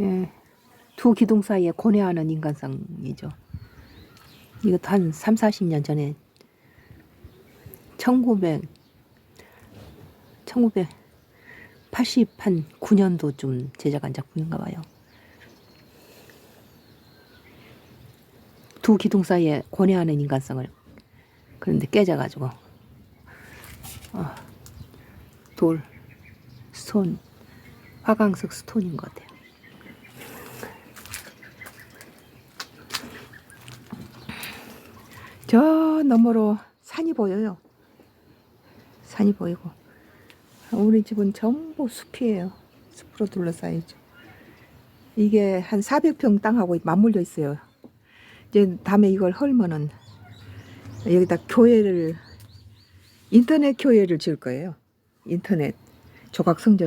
예, 두 기둥 사이에 고뇌하는 인간성이죠. 이것도 한 3, 40년 전에 1900 1980한 9년도쯤 제작한 작품인가 봐요. 두 기둥 사이에 고뇌하는 인간성을 그런데 깨져가지고 어, 돌 스톤 화강석 스톤인 것 같아요. 저 너머로 산이 보여요. 산이 보이고 우리 집은 전부 숲이에요. 숲으로 둘러싸이죠. 이게 한 400평 땅하고 맞물려 있어요. 이제 다음에 이걸 헐면은 여기다 교회를 인터넷 교회를 지을 거예요. 인터넷 조각 성전